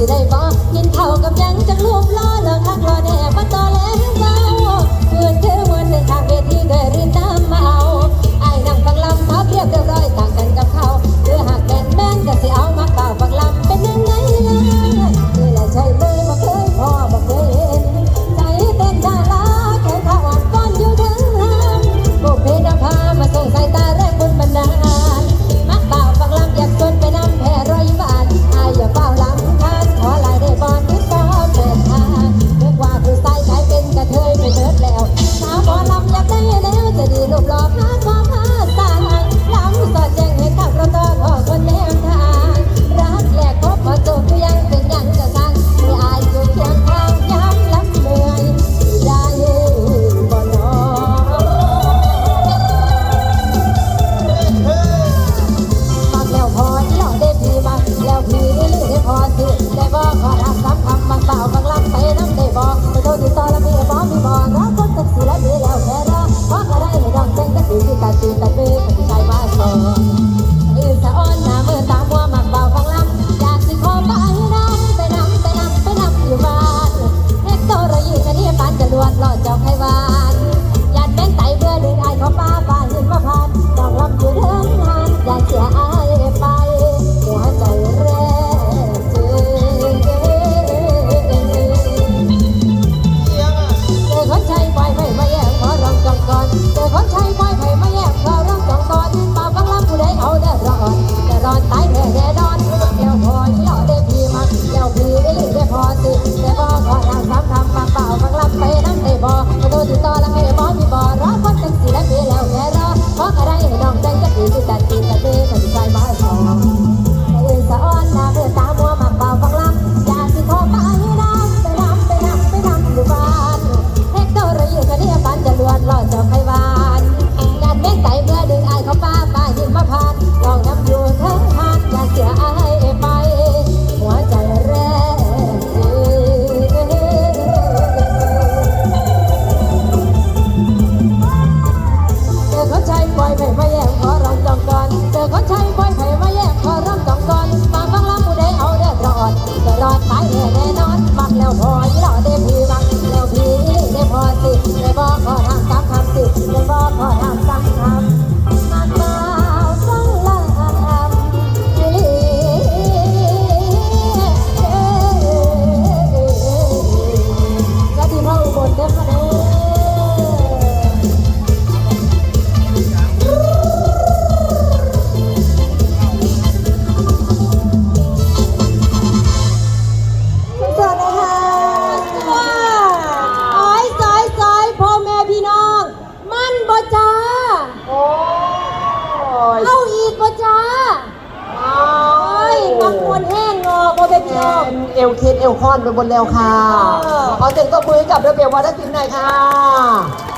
สิได้บ่ยินเท่ากับยังจักรูปล้อเลิกทักล้อแน่มาต่อแล้วจ้า วดหล่อเจ้าไขวานยันเป็นไตเบื่อดึงไอขอป้า เอลเคสเอลคอนไปบนแล้วค่ะ ขอเสียงตบมือให้กับระเบียบวัฒนศิลป์หน่อยค่ะ